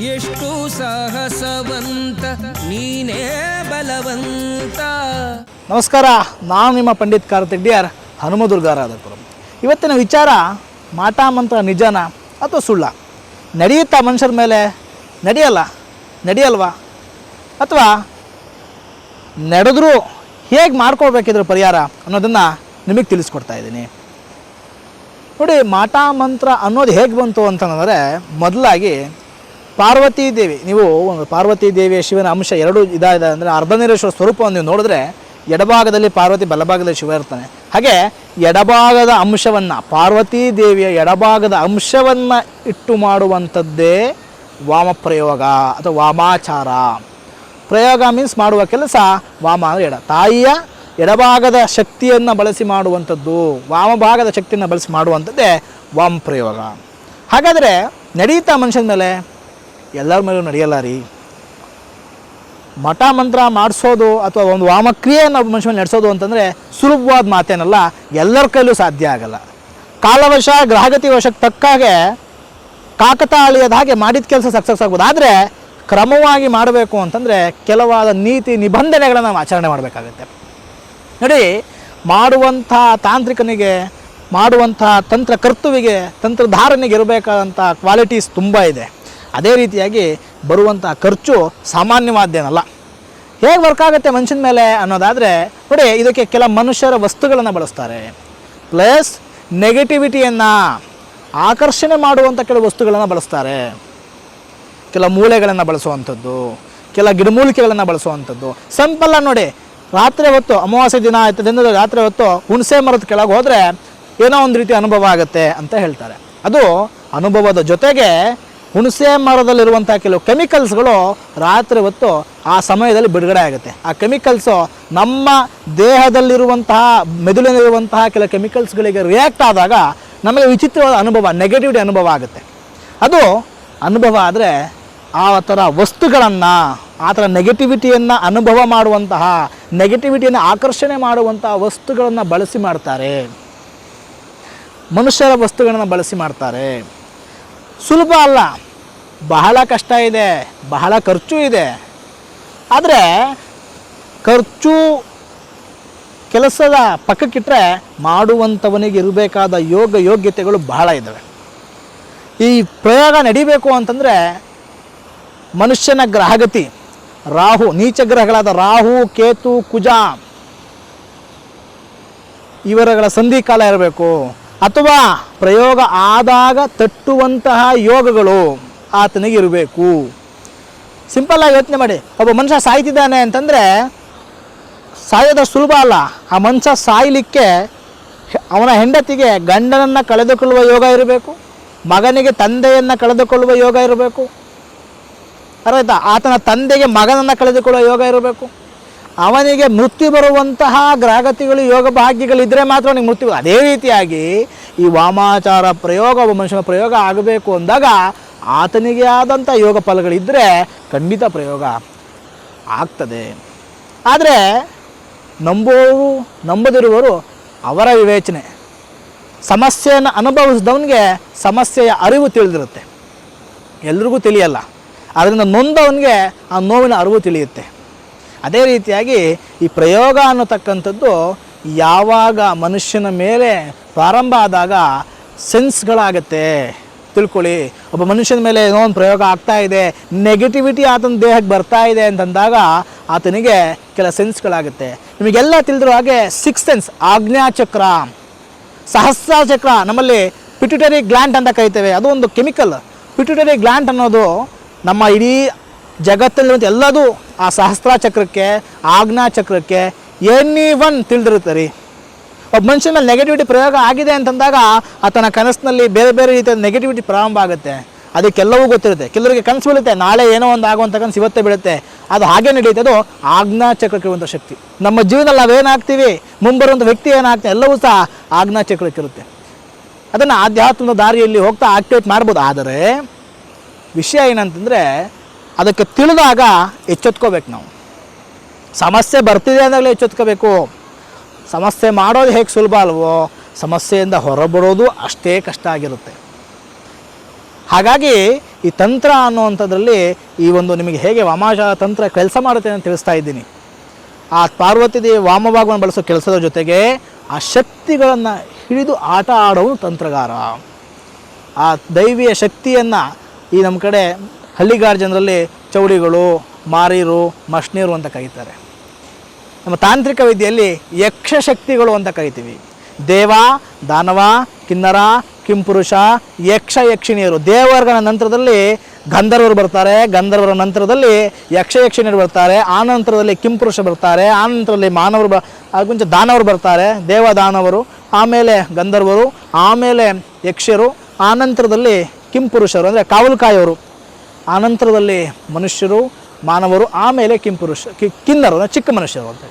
ಎಷ್ಟು ಸಾಹಸವಂತ, ನೀನೇ ಬಲವಂತ. ನಮಸ್ಕಾರ ನಾನು ನಿಮ್ಮ ಪಂಡಿತ್ ಕಾರ್ತಿಡ್ಡಿಯರ್ ಹನುಮದುರ್ಗಾರಾಧಕರು. ಇವತ್ತಿನ ವಿಚಾರ ಮಾಟ ಮಂತ್ರ ನಿಜನ ಅಥವಾ ಸುಳ್ಳ? ನಡೆಯುತ್ತಾ ಮನುಷ್ಯರ ಮೇಲೆ? ನಡೆಯಲ್ಲ? ನಡೆಯಲ್ವಾ? ಅಥವಾ ನಡೆದರೂ ಹೇಗೆ ಮಾಡ್ಕೊಳ್ಬೇಕಿದ್ರ ಪರಿಹಾರ ಅನ್ನೋದನ್ನು ನಿಮಗೆ ತಿಳಿಸ್ಕೊಡ್ತಾ ಇದ್ದೀನಿ. ನೋಡಿ, ಮಾಟ ಮಂತ್ರ ಅನ್ನೋದು ಹೇಗೆ ಬಂತು ಅಂತಂದರೆ ಮೊದಲಾಗಿ ಪಾರ್ವತಿ ದೇವಿ, ನೀವು ಒಂದು ಪಾರ್ವತಿ ದೇವಿಯ ಶಿವನ ಅಂಶ ಎರಡು ಇದಾಗಿದೆ ಅಂದರೆ ಅರ್ಧನೇರೇಶ್ವರ ಸ್ವರೂಪವನ್ನು ನೀವು ನೋಡಿದ್ರೆ ಎಡಭಾಗದಲ್ಲಿ ಪಾರ್ವತಿ, ಬಲಭಾಗದಲ್ಲಿ ಶಿವ ಇರ್ತಾನೆ. ಹಾಗೆ ಎಡಭಾಗದ ಅಂಶವನ್ನು, ಪಾರ್ವತಿ ದೇವಿಯ ಎಡಭಾಗದ ಅಂಶವನ್ನು ಇಟ್ಟು ಮಾಡುವಂಥದ್ದೇ ವಾಮಪ್ರಯೋಗ ಅಥವಾ ವಾಮಾಚಾರ. ಪ್ರಯೋಗ ಮೀನ್ಸ್ ಮಾಡುವ ಕೆಲಸ, ವಾಮ ಅಂದರೆ ಎಡ. ತಾಯಿಯ ಎಡಭಾಗದ ಶಕ್ತಿಯನ್ನು ಬಳಸಿ ಮಾಡುವಂಥದ್ದು, ವಾಮಭಾಗದ ಶಕ್ತಿಯನ್ನು ಬಳಸಿ ಮಾಡುವಂಥದ್ದೇ ವಾಮ ಪ್ರಯೋಗ ಹಾಗಾದರೆ ನಡೀತಾ ಮನುಷ್ಯನ ಮೇಲೆ ಎಲ್ಲರ ಮೇಲೂ ನಡೆಯಲ್ಲ ರೀ. ಮಠ ಮಂತ್ರ ಮಾಡಿಸೋದು ಅಥವಾ ಒಂದು ವಾಮಕ್ರಿಯೆಯನ್ನು ಮನುಷ್ಯನ ನಡೆಸೋದು ಅಂತಂದರೆ ಸುಲಭವಾದ ಮಾತೇನಲ್ಲ, ಎಲ್ಲರ ಕೈಲೂ ಸಾಧ್ಯ ಆಗಲ್ಲ. ಕಾಲವಶ ಗ್ರಹಗತಿ ವಶಕ್ಕೆ ತಕ್ಕ ಹಾಗೆ ಕಾಕತಾಳೀಯದ ಹಾಗೆ ಮಾಡಿದ ಕೆಲಸ ಸಕ್ಸಸ್ ಆಗ್ಬೋದು. ಆದರೆ ಕ್ರಮವಾಗಿ ಮಾಡಬೇಕು ಅಂತಂದರೆ ಕೆಲವಾದ ನೀತಿ ನಿಬಂಧನೆಗಳನ್ನು ನಾವು ಆಚರಣೆ ಮಾಡಬೇಕಾಗತ್ತೆ. ನೋಡಿ, ಮಾಡುವಂಥ ತಾಂತ್ರಿಕನಿಗೆ, ಮಾಡುವಂಥ ತಂತ್ರಕರ್ತುವಿಗೆ, ತಂತ್ರಧಾರನಿಗೆ ಇರಬೇಕಾದಂಥ ಕ್ವಾಲಿಟೀಸ್ ತುಂಬ ಇದೆ. ಅದೇ ರೀತಿಯಾಗಿ ಬರುವಂಥ ಖರ್ಚು ಸಾಮಾನ್ಯವಾದ್ದೇನಲ್ಲ. ಹೇಗೆ ವರ್ಕ್ ಆಗುತ್ತೆ ಮನುಷ್ಯನ ಮೇಲೆ ಅನ್ನೋದಾದರೆ, ನೋಡಿ, ಇದಕ್ಕೆ ಕೆಲ ಮನುಷ್ಯರ ವಸ್ತುಗಳನ್ನು ಬಳಸ್ತಾರೆ. ಪ್ಲಸ್ ನೆಗೆಟಿವಿಟಿಯನ್ನು ಆಕರ್ಷಣೆ ಮಾಡುವಂಥ ಕೆಲವು ವಸ್ತುಗಳನ್ನು ಬಳಸ್ತಾರೆ. ಕೆಲ ಮೂಳೆಗಳನ್ನು ಬಳಸುವಂಥದ್ದು, ಕೆಲ ಗಿಡಮೂಲಿಕೆಗಳನ್ನು ಬಳಸುವಂಥದ್ದು. ಸಿಂಪಲ್ಲ ನೋಡಿ, ರಾತ್ರಿ ಹೊತ್ತು, ಅಮಾವಾಸ್ಯೆ ದಿನ ಆಯ್ತು, ದಿನದ ರಾತ್ರಿ ಹೊತ್ತು ಹುಣಸೆ ಮರದ ಕೆಳಗೆ ಹೋದರೆ ಏನೋ ಒಂದು ರೀತಿ ಅನುಭವ ಆಗುತ್ತೆ ಅಂತ ಹೇಳ್ತಾರೆ. ಅದು ಅನುಭವದ ಜೊತೆಗೆ ಹುಣಸೆ ಮರದಲ್ಲಿರುವಂಥ ಕೆಲವು ಕೆಮಿಕಲ್ಸ್ಗಳು ರಾತ್ರಿ ಹೊತ್ತು ಆ ಸಮಯದಲ್ಲಿ ಬಿಡುಗಡೆ ಆಗುತ್ತೆ. ಆ ಕೆಮಿಕಲ್ಸು ನಮ್ಮ ದೇಹದಲ್ಲಿರುವಂತಹ, ಮೆದುಳಿನಲ್ಲಿರುವಂತಹ ಕೆಲವು ಕೆಮಿಕಲ್ಸ್ಗಳಿಗೆ ರಿಯಾಕ್ಟ್ ಆದಾಗ ನಮಗೆ ವಿಚಿತ್ರವಾದ ಅನುಭವ ನೆಗೆಟಿವಿಟಿ ಅನುಭವ ಆಗುತ್ತೆ. ಅದು ಅನುಭವ ಆದರೆ ಆ ಥರ ವಸ್ತುಗಳನ್ನು, ಆ ಥರ ನೆಗೆಟಿವಿಟಿಯನ್ನು ಅನುಭವ ಮಾಡುವಂತಹ ನೆಗೆಟಿವಿಟಿಯನ್ನು ಆಕರ್ಷಣೆ ಮಾಡುವಂತಹ ವಸ್ತುಗಳನ್ನು ಬಳಸಿ ಮಾಡ್ತಾರೆ. ಮನುಷ್ಯರ ವಸ್ತುಗಳನ್ನು ಬಳಸಿ ಮಾಡ್ತಾರೆ. ಸುಲಭ ಅಲ್ಲ. ಬಹಳ ಕಷ್ಟ ಇದೆ, ಬಹಳ ಖರ್ಚು ಇದೆ. ಆದರೆ ಖರ್ಚು ಕೆಲಸದ ಪಕ್ಕಕ್ಕಿಟ್ಟರೆ ಮಾಡುವಂಥವನಿಗೆ ಇರಬೇಕಾದ ಯೋಗ ಯೋಗ್ಯತೆಗಳು ಬಹಳ ಇದ್ದಾವೆ ಈ ಪ್ರಯೋಗ ನಡಿಬೇಕು ಅಂತಂದರೆ ಮನುಷ್ಯನ ಗ್ರಹಗತಿ, ರಾಹು, ನೀಚ ಗ್ರಹಗಳಾದ ರಾಹು, ಕೇತು, ಕುಜ, ಇವರಗಳ ಸಂಧಿ ಕಾಲ ಇರಬೇಕು. ಅಥವಾ ಪ್ರಯೋಗ ಆದಾಗ ತಟ್ಟುವಂತಹ ಯೋಗಗಳು ಆತನಿಗೆ ಇರಬೇಕು. ಸಿಂಪಲ್ಲಾಗಿ ಯೋಚನೆ ಮಾಡಿ. ಒಬ್ಬ ಮನುಷ್ಯ ಸಾಯ್ತಿದ್ದಾನೆ ಅಂತಂದರೆ ಸಾಯೋದು ಸುಲಭ ಅಲ್ಲ. ಆ ಮನುಷ್ಯ ಸಾಯಲಿಕ್ಕೆ ಅವನ ಹೆಂಡತಿಗೆ ಗಂಡನನ್ನು ಕಳೆದುಕೊಳ್ಳುವ ಯೋಗ ಇರಬೇಕು, ಮಗನಿಗೆ ತಂದೆಯನ್ನು ಕಳೆದುಕೊಳ್ಳುವ ಯೋಗ ಇರಬೇಕು. ಅರ್ಥ ಆತನ ತಂದೆಗೆ ಮಗನನ್ನು ಕಳೆದುಕೊಳ್ಳುವ ಯೋಗ ಇರಬೇಕು. ಅವನಿಗೆ ಮೃತ್ಯು ಬರುವಂತಹ ಗ್ರಹಗತಿಗಳು, ಯೋಗ ಭಾಗ್ಯಗಳಿದ್ದರೆ ಮಾತ್ರ ಅವನಿಗೆ ಮೃತ್ಯು ಅದೇ ರೀತಿಯಾಗಿ ಈ ವಾಮಾಚಾರ ಪ್ರಯೋಗ ಒಬ್ಬ ಮನುಷ್ಯನ ಪ್ರಯೋಗ ಆಗಬೇಕು ಅಂದಾಗ ಆತನಿಗೆ ಆದಂಥ ಯೋಗ ಫಲಗಳಿದ್ದರೆ ಖಂಡಿತ ಪ್ರಯೋಗ ಆಗ್ತದೆ. ಆದರೆ ನಂಬುವವರು, ನಂಬದಿರುವವರು ಅವರ ವಿವೇಚನೆ. ಸಮಸ್ಯೆಯನ್ನು ಅನುಭವಿಸಿದವನಿಗೆ ಸಮಸ್ಯೆಯ ಅರಿವು ತಿಳಿದಿರುತ್ತೆ. ಎಲ್ರಿಗೂ ತಿಳಿಯಲ್ಲ. ಅದರಿಂದ ನೊಂದವನಿಗೆ ಆ ನೋವಿನ ಅರಿವು ತಿಳಿಯುತ್ತೆ. ಅದೇ ರೀತಿಯಾಗಿ ಈ ಪ್ರಯೋಗ ಅನ್ನತಕ್ಕಂಥದ್ದು ಯಾವಾಗ ಮನುಷ್ಯನ ಮೇಲೆ ಪ್ರಾರಂಭ ಆದಾಗ ಸೆನ್ಸ್ಗಳಾಗತ್ತೆ. ತಿಳ್ಕೊಳ್ಳಿ, ಒಬ್ಬ ಮನುಷ್ಯನ ಮೇಲೆ ಏನೋ ಒಂದು ಪ್ರಯೋಗ ಆಗ್ತಾ ಇದೆ, ನೆಗೆಟಿವಿಟಿ ಆತನ ದೇಹಕ್ಕೆ ಬರ್ತಾ ಇದೆ ಅಂತಂದಾಗ ಆತನಿಗೆ ಕೆಲ ಸೆನ್ಸ್ಗಳಾಗುತ್ತೆ. ನಿಮಗೆಲ್ಲ ತಿಳಿದಿರೋ ಹಾಗೆ ಸಿಕ್ಸ್ ಸೆನ್ಸ್ ಆಜ್ಞಾಚಕ್ರ ಸಹಸ್ರ ಚಕ್ರ, ನಮ್ಮಲ್ಲಿ ಪಿಟ್ಯುಟರಿ ಗ್ಲ್ಯಾಂಟ್ ಅಂತ ಕರಿತೇವೆ. ಅದು ಒಂದು ಕೆಮಿಕಲ್. ಪಿಟ್ಯುಟರಿ ಗ್ಲ್ಯಾಂಟ್ ಅನ್ನೋದು ನಮ್ಮ ಇಡೀ ಜಗತ್ತಲ್ಲಿರುವಂಥ ಎಲ್ಲದೂ ಆ ಸಹಸ್ರ ಚಕ್ರಕ್ಕೆ, ಆಜ್ಞಾ ಚಕ್ರಕ್ಕೆ ಎನಿ ಒನ್ ತಿಳಿದಿರುತ್ತೆ ರೀ. ಒಬ್ಬ ಮನುಷ್ಯನ ಮೇಲೆ ನೆಗೆಟಿವಿಟಿ ಪ್ರಯೋಗ ಆಗಿದೆ ಅಂತಂದಾಗ ಆತನ ಕನಸಿನಲ್ಲಿ ಬೇರೆ ಬೇರೆ ರೀತಿಯ ನೆಗೆಟಿವಿಟಿ ಪ್ರಾರಂಭ ಆಗುತ್ತೆ. ಅದಕ್ಕೆಲ್ಲವೂ ಗೊತ್ತಿರುತ್ತೆ. ಕೆಲವರಿಗೆ ಕನಸು ಬೀಳುತ್ತೆ. ನಾಳೆ ಏನೋ ಒಂದು ಆಗುವಂಥ ಕನಸು ಇವತ್ತೇ ಬೀಳುತ್ತೆ. ಅದು ಹಾಗೆ ನಡೆಯುತ್ತೆ. ಅದು ಆಜ್ಞಾ ಚಕ್ರಕ್ಕೆ ಇರುವಂಥ ಶಕ್ತಿ. ನಮ್ಮ ಜೀವನದಲ್ಲಿ ನಾವೇನಾಗ್ತೀವಿ ಮುಂಬರುವಂಥ ವ್ಯಕ್ತಿ ಏನಾಗ್ತೀವಿ ಎಲ್ಲವೂ ಸಹ ಆಜ್ಞಾ ಚಕ್ರಕ್ಕಿರುತ್ತೆ ಅದನ್ನು ಆಧ್ಯಾತ್ಮದ ದಾರಿಯಲ್ಲಿ ಹೋಗ್ತಾ ಆಕ್ಟಿವೇಟ್ ಮಾಡ್ಬೋದು. ಆದರೆ, ವಿಷಯ ಏನಂತಂದರೆ ಅದಕ್ಕೆ ತಿಳಿದಾಗ ಎಚ್ಚೆತ್ಕೋಬೇಕು ನಾವು. ಸಮಸ್ಯೆ ಬರ್ತಿದೆ ಅಂದಾಗಲೇ ಎಚ್ಚೆತ್ಕೋಬೇಕು. ಸಮಸ್ಯೆ ಮಾಡೋದು ಹೇಗೆ ಸುಲಭ ಅಲ್ವೋ, ಸಮಸ್ಯೆಯಿಂದ ಹೊರಬರೋದು ಅಷ್ಟೇ ಕಷ್ಟ ಆಗಿರುತ್ತೆ. ಹಾಗಾಗಿ ಈ ತಂತ್ರ ಅನ್ನುವಂಥದ್ರಲ್ಲಿ ಈ ಒಂದು ನಿಮಗೆ ಹೇಗೆ ವಾಮಾಶ ತಂತ್ರ ಕೆಲಸ ಮಾಡುತ್ತೆ ಅಂತ ತಿಳಿಸ್ತಾ ಇದ್ದೀನಿ. ಆ ಪಾರ್ವತಿ ವಾಮಭಾಗವನ್ನು ಬಳಸೋ ಕೆಲಸದ ಜೊತೆಗೆ ಆ ಶಕ್ತಿಗಳನ್ನು ಹಿಡಿದು ಆಟ ಆಡೋನು ತಂತ್ರಗಾರ. ಆ ದೈವಿಯ ಶಕ್ತಿಯನ್ನು ಈ ನಮ್ಮ ಕಡೆ ಹಳ್ಳಿಗಾರ ಜನರಲ್ಲಿ ಚೌಡಿಗಳು ಮಾರೀರು ಮಷ್ಣೀರು ಅಂತ ಕರೀತಾರೆ. ನಮ್ಮ ತಾಂತ್ರಿಕ ವಿದ್ಯೆಯಲ್ಲಿ ಯಕ್ಷಶಕ್ತಿಗಳು ಅಂತ ಕರಿತೀವಿ. ದೇವ, ದಾನವ, ಕಿನ್ನರ, ಕಿಂಪುರುಷ, ಯಕ್ಷ, ಯಕ್ಷಿಣಿಯರು. ದೇವರ್ಗನ ನಂತರದಲ್ಲಿ ಗಂಧರ್ವರು ಬರ್ತಾರೆ, ಗಂಧರ್ವರ ನಂತರದಲ್ಲಿ ಯಕ್ಷ, ಯಕ್ಷಿಣಿಯರು ಬರ್ತಾರೆ, ಆ ನಂತರದಲ್ಲಿ ಕಿಂಪುರುಷ ಬರ್ತಾರೆ, ಆ ನಂತರದಲ್ಲಿ ಮಾನವರು ಬ ಮುಂಚೆ ದಾನವರು ಬರ್ತಾರೆ, ದೇವ, ದಾನವರು, ಆಮೇಲೆ ಗಂಧರ್ವರು, ಆಮೇಲೆ ಯಕ್ಷರು ಆ ನಂತರದಲ್ಲಿ ಕಿಂಪುರುಷರು, ಅಂದರೆ ಕಾವಲುಕಾಯೋರು ಆನಂತರದಲ್ಲಿ ಮನುಷ್ಯರು, ಮಾನವರು, ಆಮೇಲೆ ಕಿಂಪುರುಷ, ಕಿ, ಕಿನ್ನರು ಚಿಕ್ಕ ಮನುಷ್ಯರು ಅಂತ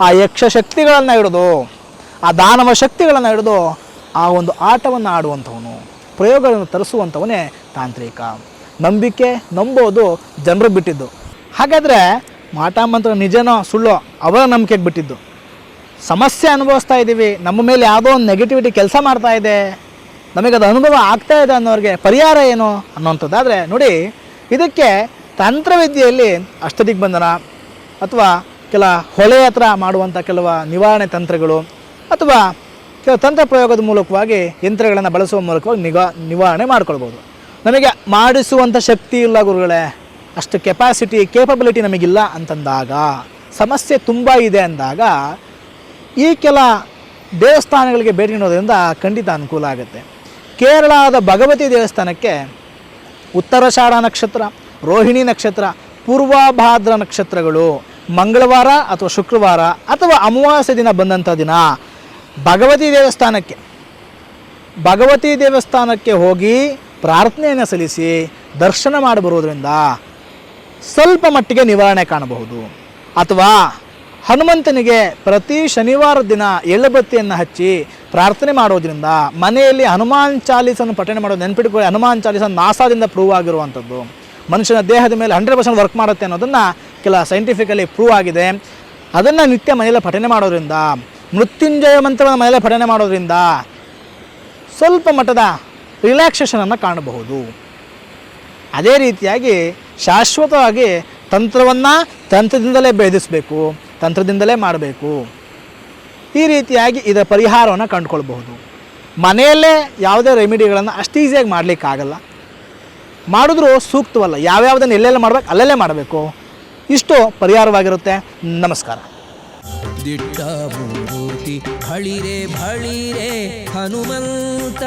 ಆ ಯಕ್ಷ ಶಕ್ತಿಗಳನ್ನು ಹಿಡಿದು, ಆ ದಾನವ ಶಕ್ತಿಗಳನ್ನು ಹಿಡಿದು, ಆ ಒಂದು ಆಟವನ್ನು ಆಡುವಂಥವನು, ಪ್ರಯೋಗಗಳನ್ನು ತರಿಸುವಂಥವನೇ ತಾಂತ್ರಿಕ. ನಂಬಿಕೆ ನಂಬೋದು ಜನರು ಬಿಟ್ಟಿದ್ದು. ಹಾಗಾದರೆ ಮಾಟ ಮಂತ್ರ ನಿಜನೋ ಸುಳ್ಳೋ ಅವರ ನಂಬಿಕೆಗೆ ಬಿಟ್ಟಿದ್ದು. ಸಮಸ್ಯೆ ಅನುಭವಿಸ್ತಾ ಇದ್ದೀವಿ, ನಮ್ಮ ಮೇಲೆ ಯಾವುದೋ ಒಂದು ನೆಗೆಟಿವಿಟಿ ಕೆಲಸ ಮಾಡ್ತಾ ಇದೆ ನಮಗೆ ಅದು ಅನುಭವ ಆಗ್ತಾ ಇದೆ ಅನ್ನೋರಿಗೆ ಪರಿಹಾರ ಏನು ಅನ್ನೋಂಥದ್ದಾದರೆ ನೋಡಿ ಇದಕ್ಕೆ ತಂತ್ರವಿದ್ಯೆಯಲ್ಲಿ ಅಷ್ಟದಿಗ್ಬಂಧನ ಅಥವಾ ಕೆಲ ಹೊಳೆ ಹತ್ರ ಮಾಡುವಂಥ ಕೆಲವು ನಿವಾರಣೆ ತಂತ್ರಗಳು ಅಥವಾ ಕೆಲವು ತಂತ್ರ ಪ್ರಯೋಗದ ಮೂಲಕವಾಗಿ ಯಂತ್ರಗಳನ್ನು ಬಳಸುವ ಮೂಲಕವಾಗಿ ನಿಗಾ ನಿವಾರಣೆ ಮಾಡ್ಕೊಳ್ಬೋದು. ನಮಗೆ ಮಾಡಿಸುವಂಥ ಶಕ್ತಿ ಇಲ್ಲ ಗುರುಗಳೇ, ಅಷ್ಟು ಕೆಪಾಸಿಟಿ ಕೇಪಬಿಲಿಟಿ ನಮಗಿಲ್ಲ ಅಂತಂದಾಗ, ಸಮಸ್ಯೆ ತುಂಬ ಇದೆ ಅಂದಾಗ ಈ ಕೆಲ ದೇವಸ್ಥಾನಗಳಿಗೆ ಭೇಟಿ ನೀಡೋದ್ರಿಂದ ಖಂಡಿತ ಅನುಕೂಲ ಆಗುತ್ತೆ. ಕೇರಳದ ಭಗವತಿ ದೇವಸ್ಥಾನಕ್ಕೆ ಉತ್ತರಾಷಾಢ ನಕ್ಷತ್ರ, ರೋಹಿಣಿ ನಕ್ಷತ್ರ, ಪೂರ್ವಭಾದ್ರ ನಕ್ಷತ್ರಗಳು. ಮಂಗಳವಾರ ಅಥವಾ ಶುಕ್ರವಾರ ಅಥವಾ ಅಮಾವಾಸ್ಯೆ ದಿನ ಬಂದಂಥ ದಿನ ಭಗವತಿ ದೇವಸ್ಥಾನಕ್ಕೆ ಭಗವತಿ ದೇವಸ್ಥಾನಕ್ಕೆ ಹೋಗಿ ಪ್ರಾರ್ಥನೆಯನ್ನು ಸಲ್ಲಿಸಿ ದರ್ಶನ ಮಾಡಿ ಬರೋದ್ರಿಂದ ಸ್ವಲ್ಪ ಮಟ್ಟಿಗೆ ನಿವಾರಣೆ ಕಾಣಬಹುದು. ಅಥವಾ ಹನುಮಂತನಿಗೆ ಪ್ರತಿ ಶನಿವಾರ ದಿನ ಎಳ್ಳುಬತ್ತಿಯನ್ನು ಹಚ್ಚಿ ಪ್ರಾರ್ಥನೆ ಮಾಡೋದ್ರಿಂದ ಮನೆಯಲ್ಲಿ ಹನುಮಾನ್ ಚಾಲೀಸನ್ನು ಪಠಣೆ ಮಾಡೋದು ನೆನ್ಪಿಟ್ಕೊಳ್ಳಿ, ಹನುಮಾನ್ ಚಾಲೀಸ ನಾಸಾದಿಂದ ಪ್ರೂವ್ ಆಗಿರುವಂಥದ್ದು. ಮನುಷ್ಯನ ದೇಹದ ಮೇಲೆ ಹಂಡ್ರೆಡ್ ಪರ್ಸೆಂಟ್ ವರ್ಕ್ ಮಾಡುತ್ತೆ ಅನ್ನೋದನ್ನು ಕೆಲ ಸೈಂಟಿಫಿಕಲಿ ಪ್ರೂವ್ ಆಗಿದೆ. ಅದನ್ನು ನಿತ್ಯ ಮನೆಯಲ್ಲಿ ಪಠನೆ ಮಾಡೋದ್ರಿಂದ, ಮೃತ್ಯುಂಜಯ ಮಂತ್ರವನ್ನು ಮನೆಯಲ್ಲೇ ಪಠನೆ ಮಾಡೋದ್ರಿಂದ ಸ್ವಲ್ಪ ಮಟ್ಟದ ರಿಲ್ಯಾಕ್ಸೇಷನನ್ನು ಕಾಣಬಹುದು. ಅದೇ ರೀತಿಯಾಗಿ ಶಾಶ್ವತವಾಗಿ ತಂತ್ರವನ್ನು ತಂತ್ರದಿಂದಲೇ ಭೇದಿಸಬೇಕು ತಂತ್ರದಿಂದಲೇ ಮಾಡಬೇಕು. ಈ ರೀತಿಯಾಗಿ ಇದರ ಪರಿಹಾರವನ್ನು ಕಂಡುಕೊಳ್ಬಹುದು. ಮನೆಯಲ್ಲೇ ಯಾವುದೇ ರೆಮಿಡಿಗಳನ್ನು ಅಷ್ಟು ಈಸಿಯಾಗಿ ಮಾಡಲಿಕ್ಕಾಗಲ್ಲ. ಮಾಡಿದ್ರೂ ಸೂಕ್ತವಲ್ಲ. ಯಾವ್ಯಾವುದನ್ನು ಎಲ್ಲೆಲ್ಲ ಮಾಡಬೇಕು ಅಲ್ಲೆಲ್ಲೇ ಮಾಡಬೇಕು. ಇಷ್ಟು ಪರಿಹಾರವಾಗಿರುತ್ತೆ. ನಮಸ್ಕಾರ. ದಿಟ್ಟ ಹಳಿರೆ ಹನುಮಂತ.